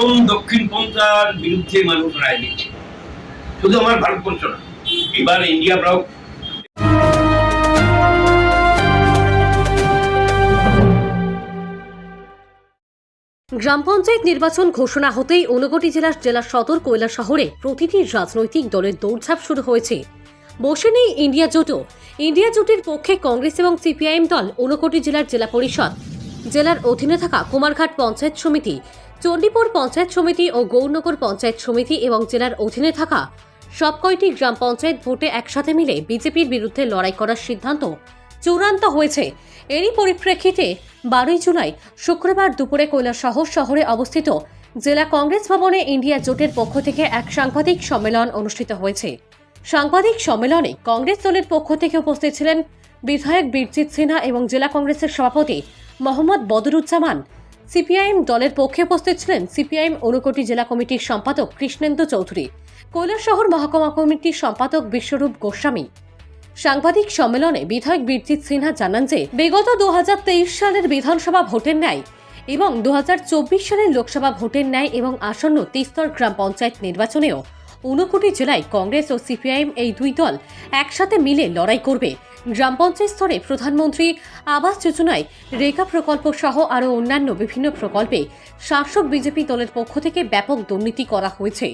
কোন দক্ষিণ পন্থার বিরুদ্ধে মানুষ রায় দিচ্ছে। শুধু আমার ভারতবর্ষ না, এবার ইন্ডিয়া ব্লক গ্রাম পঞ্চায়েত নির্বাচন ঘোষণা হতেই ঊনকোটি জেলার জেলা সদর কৈলা শহরে প্রতিটি রাজনৈতিক দলের দৌড়ঝাঁপ শুরু হয়েছে। বসে নেই ইন্ডিয়া জোটও। ইন্ডিয়া জোটের পক্ষে কংগ্রেস এবং সিপিআইএম দল ঊনকোটি জেলার জেলা পরিষদ। জেলার অধীনে থাকা কুমারঘাট পঞ্চায়েত সমিতি চণ্ডীপুর পঞ্চায়েত সমিতি ও গৌরনগর পঞ্চায়েত সমিতি এবং জেলার অধীনে থাকা সব কয়টি গ্রাম পঞ্চায়েত ভোটে একসাথে মিলে বিজেপির বিরুদ্ধে লড়াই করার সিদ্ধান্ত চূড়ান্ত হয়েছে। এরই পরিপ্রেক্ষিতে বারোই জুলাই শুক্রবার দুপুরে কৈলাসহর শহরে অবস্থিত জেলা কংগ্রেস ভবনে ইন্ডিয়া জোটের পক্ষ থেকে এক সাংবাদিক সম্মেলন অনুষ্ঠিত হয়েছে। সাংবাদিক সম্মেলনে কংগ্রেস দলের পক্ষ থেকে উপস্থিত ছিলেন বিধায়ক বীরজিৎ সিনহা এবং জেলা কংগ্রেসের সভাপতি মোহাম্মদ বদরুজ্জামান সিপিআইএম দলের পক্ষে উপস্থিত ছিলেন সিপিআইএম ঊনকোটি জেলা কমিটির সম্পাদক কৃষ্ণেন্দু চৌধুরী কৈলাসহর মহকুমা কমিটির সম্পাদক বিশ্বরূপ গোস্বামী। সাংবাদিক সম্মেলনে বিধায়ক বীরজিৎ সিনহা জানান যে, বিগত দু হাজার তেইশ সালের বিধানসভা ভোটের ন্যায় এবং দু হাজার চব্বিশ সালের লোকসভা ভোটের ন্যায় এবং আসন্ন তিস্তর গ্রাম পঞ্চায়েত নির্বাচনেও ঊনকোটি জেলায় কংগ্রেস ও সিপিআইএম এই দুই দল একসাথে মিলে লড়াই করবে। গ্রাম পঞ্চায়েত স্তরে প্রধানমন্ত্রী আবাস যোজনায় রেখা প্রকল্প সহ আরও অন্যান্য বিভিন্ন প্রকল্পে শাসক বিজেপি দলের পক্ষ থেকে ব্যাপক দুর্নীতি করা হয়েছে।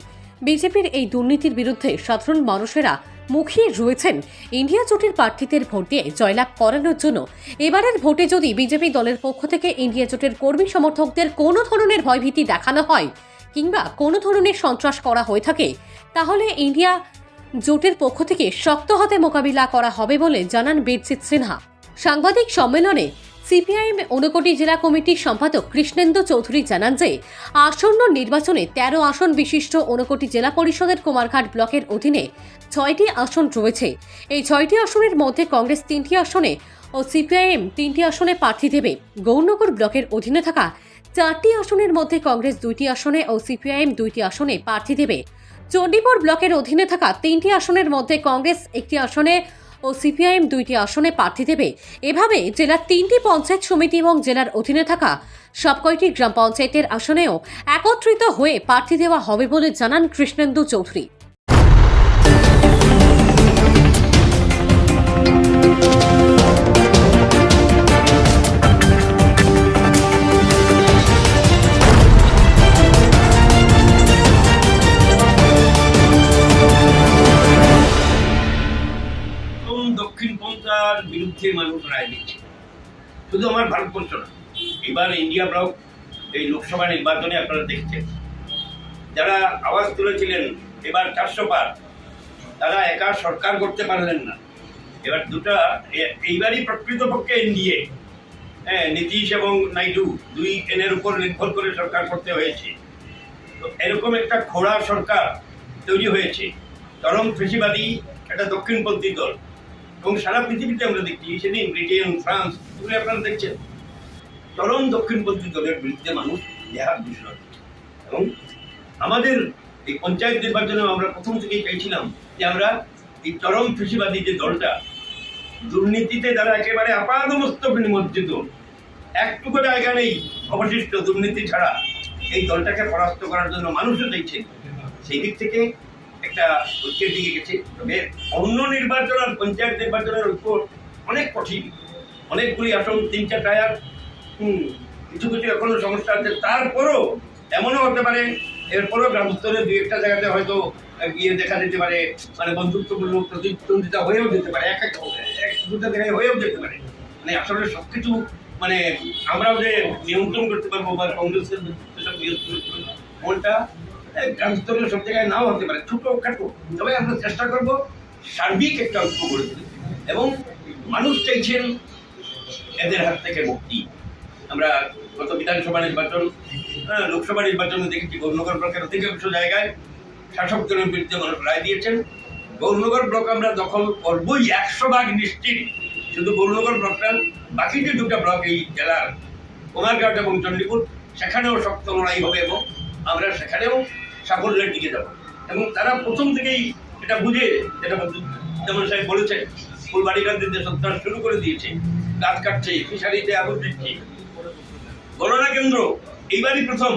বিজেপির এই দুর্নীতির বিরুদ্ধে সাধারণ মানুষেরা মুখিয়ে রয়েছেন ইন্ডিয়া জোটের প্রার্থীদের ভোট দিয়ে জয়লাভ করানোর জন্য। এবারের ভোটে যদি বিজেপি দলের পক্ষ থেকে ইন্ডিয়া জোটের কর্মী সমর্থকদের কোনো ধরনের ভয়ভীতি দেখানো হয় কিংবা কোনো ধরনের সন্ত্রাস করা হয়ে থাকে, তাহলে ইন্ডিয়া জোটের পক্ষ থেকে শক্ত হাতে মোকাবিলা করা হবে বলে জানান বীরজিৎ সিনহা। সাংবাদিক সম্মেলনে সিপিআইএম ঊনকোটি জেলা কমিটির সম্পাদক কৃষ্ণেন্দু চৌধুরী জানান যে, আসন্ন নির্বাচনে তেরো আসন বিশিষ্ট ঊনকোটি জেলা পরিষদের কুমারঘাট ব্লকের অধীনে ছয়টি আসন রয়েছে। এই ছয়টি আসনের মধ্যে কংগ্রেস তিনটি আসনে ও সিপিআইএম তিনটি আসনে প্রার্থী দেবে। গৌরনগর ব্লকের অধীনে থাকা চারটি আসনের মধ্যে কংগ্রেস দুইটি আসনে ও সিপিআইএম দুইটি আসনে প্রার্থী দেবে। চণ্ডীপুর ব্লকের অধীনে থাকা তিনটি আসনের মধ্যে কংগ্রেস একটি আসনে ও সিপিআইএম দুইটি আসনে প্রার্থী দেবে। এভাবে জেলার তিনটি পঞ্চায়েত সমিতি এবং জেলার অধীনে থাকা সব কয়টি গ্রাম পঞ্চায়েতের আসনেও একত্রিত হয়ে প্রার্থী দেওয়া হবে বলে জানান কৃষ্ণেন্দু চৌধুরী। বিরুদ্ধে মানুষ রায় দিচ্ছে। শুধু আমার ভারতবর্ষ না, এবার ইন্ডিয়া ব্লক, এই লোকসভা নির্বাচনে আপনারা দেখছেন, যারা আওয়াজ তুলেছিলেন, এবার চারশো পার, তারা একা সরকার করতে পারলেন না। এবার দুটা এইবারই প্রকৃতপক্ষে এনডিএ হ্যাঁ নীতিশ এবং নাইডু, দুই এনের উপর নির্ভর করে সরকার করতে হয়েছে। তো এরকম একটা খোড়া সরকার তৈরি হয়েছে। চরম কৃষিবাদী, একটা দক্ষিণপন্থী দল। এবং সারা পৃথিবীতে আমরা দেখছি সেদিন ব্রিটেন, ফ্রান্স, এগুলো আপনারা দেখছেন। চরম দক্ষিণপন্থী দলের বিরুদ্ধে মানুষ দেহার বিষয় এবং আমাদের এই পঞ্চায়েত নির্বাচনে আমরা প্রথম থেকেই চাইছিলাম যে আমরা এই চরম কৃষিবাদী যে দলটা, দুর্নীতিতে যারা একেবারে আপাদমস্তক নিমজ্জিত, একটুকু জায়গা নেই অবশিষ্ট দুর্নীতি ছাড়া, এই দলটাকে পরাস্ত করার জন্য মানুষও চাইছে। সেই দিক থেকে একটা ঐক্যের দিকে গেছে। তবে অন্য নির্বাচন আর পঞ্চায়েত নির্বাচনের ঐক্য অনেক কঠিন। অনেকগুলি আসন, তিন চার টায়ার কিছু কিছু এখনও সমস্যা আছে। তারপরও এমনও হতে পারে, এরপরও গ্রাম স্তরে দুই একটা জায়গাতে হয়তো গিয়ে দেখা যেতে পারে মানে বন্ধুত্বপূর্ণ প্রতিদ্বন্দ্বিতা হয়েও যেতে পারে, এক এক দুটা জায়গায় হয়েও যেতে পারে। মানে আসলে সবকিছু মানে আমরাও যে নিয়ন্ত্রণ করতে পারব বা কংগ্রেসের সব স্তরে সব জায়গায় নাও হতে পারে, ছোটো খাটো। তবে আমরা চেষ্টা করব সার্বিক একটা ঐক্য গড়ে তুলতে। এবং মানুষ চাইছেন এদের হাত থেকে মুক্তি। আমরা গত বিধানসভা নির্বাচন লোকসভা নির্বাচনে দেখেছি, গৌরনগর ব্লকের অধিকাংশ জায়গায় শাসক দলের বিরুদ্ধে মানুষ রায় দিয়েছেন। গৌরনগর ব্লক আমরা দখল করবই, একশো ভাগ নিশ্চিত। শুধু গৌরনগর ব্লকটা বাকি যে দুটা ব্লক, এই জেলার কুমারঘাট এবং চণ্ডীপুর, সেখানেও শক্ত লড়াই হবে এবং আমরা সেখানেও সাফল্যের দিকে যাব। এবং তারা প্রথম থেকেই এটা বুঝে যেটা যেমন সাহেব বলেছেন ফুলবাড়িকান্তিতে সন্ত্রাস শুরু করে দিয়েছে, গাছ কাটছে, ফিশারিতে আগুন দিচ্ছে গণনা কেন্দ্র, এইবারই প্রথম।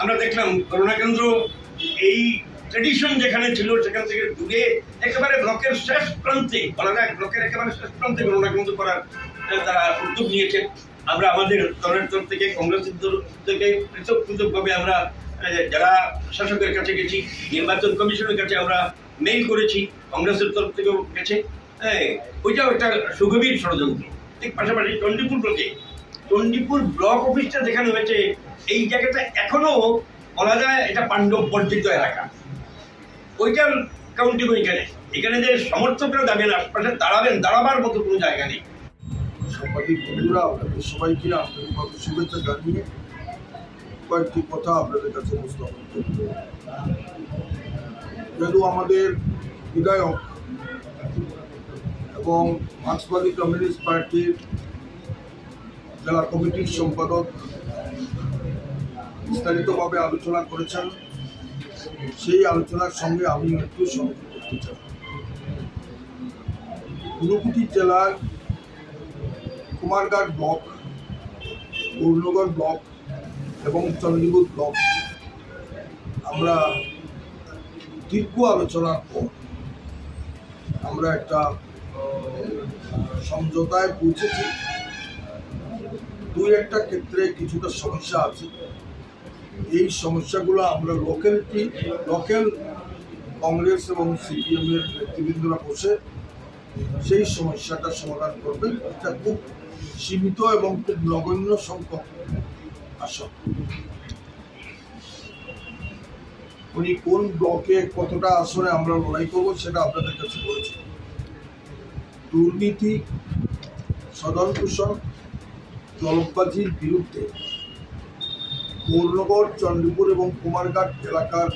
আমরা দেখলাম করোনা কেন্দ্র, এই ট্রেডিশন যেখানে ছিল, সেখান থেকে দূরে একেবারে ব্লকের শেষ প্রান্তে যায় ব্লকের একেবারে শেষ প্রান্তে করোনা কেন্দ্র করার তারা উদ্যোগ নিয়েছে আমরা আমাদের দলের তরফ থেকে, কংগ্রেসের তরফ থেকে পৃথক পৃথকভাবে আমরা যারা শাসকের কাছে গেছি, নির্বাচন কমিশনের কাছে আমরা মেইল করেছি, কংগ্রেসের তরফ থেকেও গেছে। হ্যাঁ ওইটাও একটা সুগভীর ষড়যন্ত্র। ঠিক পাশাপাশি চণ্ডীপুর ব্লকে চণ্ডীপুর ব্লক অফিসটা যেখানে হয়েছে, এই জায়গাটা এখনও বলা যায় এটা পাণ্ডব বর্জিত এলাকা। ওইটার কাউন্টিং ওইখানে এখানে। যে সমর্থকরা যাবেন আশপাশে দাঁড়াবেন, দাঁড়াবার মতো কোনো জায়গা নেই। সাংবাদিক বন্ধুরা, আপনাদের সবাইকে শুভেচ্ছা জানিয়ে কয়েকটি কথা আপনাদের কাছে উপস্থাপন করব যেহেতু আমাদের বিধায়ক এবং মার্ক্সবাদী কমিউনিস্ট পার্টির জেলা কমিটির সম্পাদক বিস্তারিতভাবে আলোচনা করেছেন, সেই আলোচনার সঙ্গে আমি একটু সংযুক্ত করতে চাই। ঊনকোটি জেলার কুমারঘাট ব্লক পূর্ণগড় ব্লক এবং চণ্ডীপুর ব্লক আমরা দীর্ঘ আলোচনার পর আমরা একটা সমঝোতায় পৌঁছেছি। দুই একটা ক্ষেত্রে কিছুটা সমস্যা আছে। এই সমস্যাগুলো আমরা লোকালিটি লোকাল কংগ্রেস এবং সিপিএমের নেতৃবৃন্দরা বসে সেই সমস্যাটা সমাধান করবেন। এটা খুব সীমিত এবং খুব নগণ্য সংখ্যক আসন উনি কোন ব্লকে কতটা আসনে আমরা লড়াই করব সেটা আপনাদের কাছে বলেছি। দুর্নীতি, সদন দূষণ জলবাজির বিরুদ্ধে পূর্ণগড় চণ্ডীপুর এবং কুমারঘাট এলাকার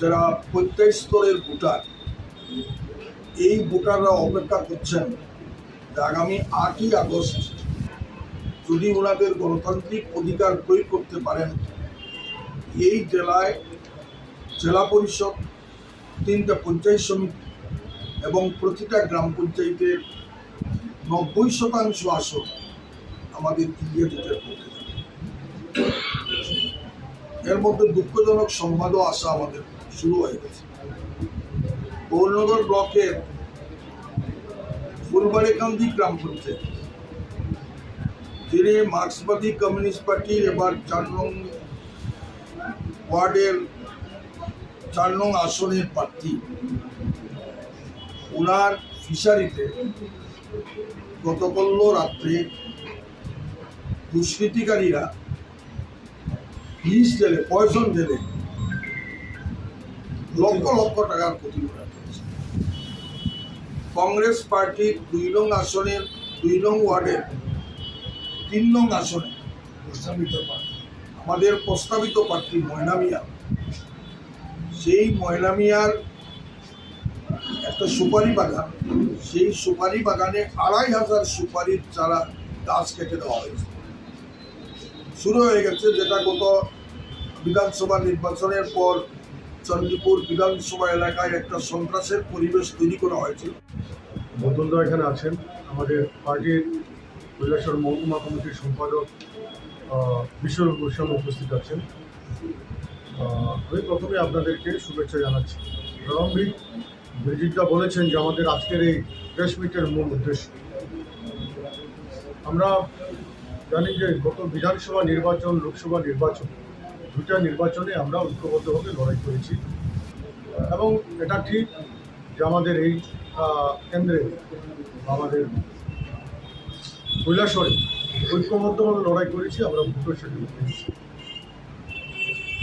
যারা প্রত্যেক স্তরের ভোটার, এই ভোটাররা অপেক্ষা করছেন আগামী আটই আগস্ট যদি ওনাদের গণতান্ত্রিক অধিকার প্রয়োগ করতে পারেন, এই জেলায় জেলা পরিষদ, তিনটা পঞ্চায়েত সমিতি এবং প্রতিটা গ্রাম পঞ্চায়েতের নব্বই শতাংশ আসন আমাদের ইন্ডিয়া জোটের পক্ষে এর মধ্যে দুঃখজনক সংবাদও আসা আমাদের শুরু হয়ে গেছে। গৌরনগর ব্লকের ফুলবাড়িকান্দি গ্রাম পঞ্চায়েত যিনি মার্ক্সবাদী কমিউনিস্ট পার্টির এবার চার নং ওয়ার্ডের চার নং আসনের প্রার্থী ওনার ফিশারিতে গতকাল রাত্রে দুষ্কৃতিকারীরা বিষ জেলে পয়সন জেলে লক্ষ লক্ষ টাকার ক্ষতি করা কংগ্রেস পার্টির দুই নং আসনের, দুই নং ওয়ার্ডের তিন নং আসনে প্রস্তাবিত প্রার্থী। আমাদের প্রস্তাবিত প্রার্থী ময়না মিয়া। সেই ময়না মিয়ার একটা সুপারি বাগান, সেই সুপারি বাগানে আড়াই হাজার সুপারির চারা গাছ কেটে দেওয়া হয়েছে। শুরু হয়ে গেছে যেটা গত বিধানসভা নির্বাচনের পর চন্দ্রপুর বিধানসভা এলাকায় একটা সন্ত্রাসের পরিবেশ তৈরি করা হয়েছিল। বদলদা এখানে আছেন। আমাদের পার্টির কৈলাসর মহকুমা কমিটির সম্পাদক আহ, বিশ্বরূপ গোস্বামী উপস্থিত আছেন। আমি প্রথমে আপনাদেরকে শুভেচ্ছা জানাচ্ছি। প্রারম্ভিক বিজিতদা বলেছেন যে আমাদের আজকের এই প্রেস মিটের মূল উদ্দেশ্য। আমরা জানি যে গত বিধানসভা নির্বাচন লোকসভা নির্বাচন দুটা নির্বাচনে আমরা ঐক্যবদ্ধভাবে লড়াই করেছি। এবং এটা ঠিক যে আমাদের এই কেন্দ্রে আমাদের কৈলাসরে ঐক্যবদ্ধভাবে লড়াই করেছি, আমরা সেটি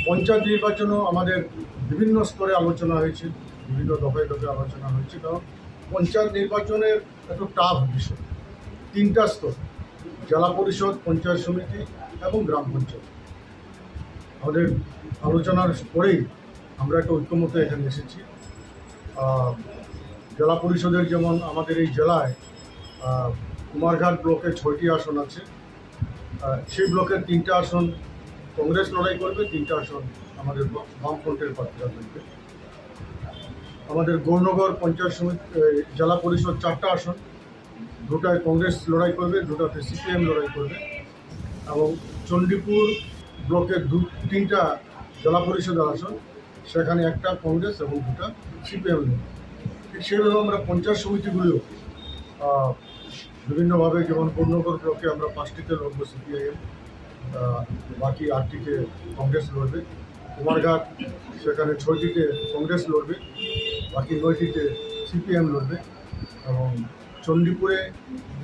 পঞ্চায়েত নির্বাচনও আমাদের বিভিন্ন স্তরে আলোচনা হয়েছে, বিভিন্ন দফায় দফায় আলোচনা হয়েছে, কারণ পঞ্চায়েত নির্বাচনের একটু টাফ বিষয়। তিনটা স্তর, জেলা পরিষদ, পঞ্চায়েত সমিতি এবং গ্রাম পঞ্চায়েত। আমাদের আলোচনার পরেই আমরা একটা ঐক্যমত এখানে এসেছি। জেলা পরিষদের যেমন আমাদের এই জেলায় কুমারঘাট ব্লকে ছয়টি আসন আছে। সেই ব্লকের তিনটা আসন কংগ্রেস লড়াই করবে, তিনটা আসন আমাদের বামফ্রন্টের প্রার্থীরা করবে আমাদের গৌরনগর পঞ্চায়েত সমিতি জেলা পরিষদ চারটা আসন। দুটায় কংগ্রেস লড়াই করবে, দুটাতে সিপিএম লড়াই করবে। এবং চণ্ডীপুর ব্লকের দু, তিনটা জেলা পরিষদের আসন, সেখানে একটা কংগ্রেস এবং দুটা সিপিএম। ঠিক সেভাবে আমরা পঞ্চায়েত সমিতিগুলিও বিভিন্নভাবে যেমন পূর্ণগর ব্লকে আমরা পাঁচটিতে লড়বো সিপিআইএম বাকি আটটিতে কংগ্রেস লড়বে। কুমারঘাট, সেখানে ছয়টিতে কংগ্রেস লড়বে, বাকি নয়টিতে সিপিএম লড়বে এবং চণ্ডীপুরে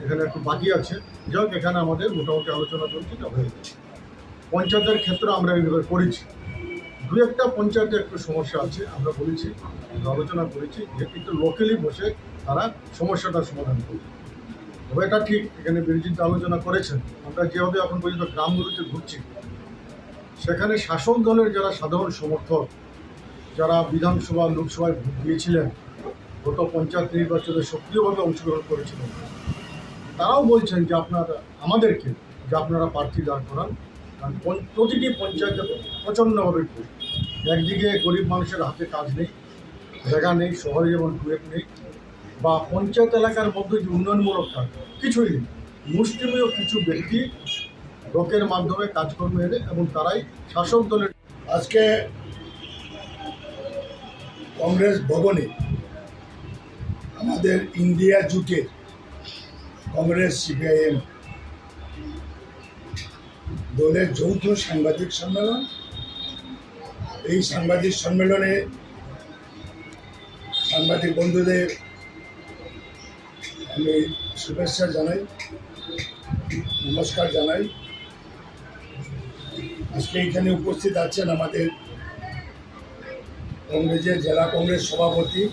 এখানে একটু বাকি আছে। যাই এখানে আমাদের মোটামুটি আলোচনা চলছে, এটা হয়ে গেছে। পঞ্চায়েতের ক্ষেত্রে আমরা এইভাবে করেছি দু একটা পঞ্চায়েতে একটু সমস্যা আছে, আমরা বলেছি আলোচনা করেছি যে একটু লোকালি বসে তারা সমস্যাটার সমাধান করবে। তবে এটা ঠিক, এখানে বিরোধীতে আলোচনা করেছেন। আমরা যেভাবে এখন পর্যন্ত গ্রামগুলোতে ঘুরছি, সেখানে শাসক দলের যারা সাধারণ সমর্থক, যারা বিধানসভা, লোকসভায় ভোট দিয়েছিলেন, গত পঞ্চায়েত নির্বাচনে সক্রিয়ভাবে অংশগ্রহণ করেছিলেন, তারাও বলছেন যে আপনারা, আমাদেরকে যে আপনারা প্রার্থী দাঁড় করান, কারণ প্রতিটি পঞ্চায়েতে প্রচণ্ডভাবে একদিকে গরিব মানুষের হাতে কাজ নেই, জায়গা নেই, শহরে যেমন কুয়েত নেই বা পঞ্চায়েত এলাকার মধ্যে যে উন্নয়নমূলক কাজ, কিছুই মুষ্টিমেয় কিছু ব্যক্তি লোকের মাধ্যমে কাজকর্ম এনে এবং তারাই শাসক দলের আজকে কংগ্রেস ভবনে আমাদের ইন্ডিয়া জুটের কংগ্রেস সিপিআইএম দলের যৌথ সাংবাদিক সম্মেলন। এই সাংবাদিক সম্মেলনে সাংবাদিক বন্ধুদের আমি শুভেচ্ছা জানাই নমস্কার জানাই। আজকে এখানে উপস্থিত আছেন আমাদের কংগ্রেসের জেলা কংগ্রেস সভাপতি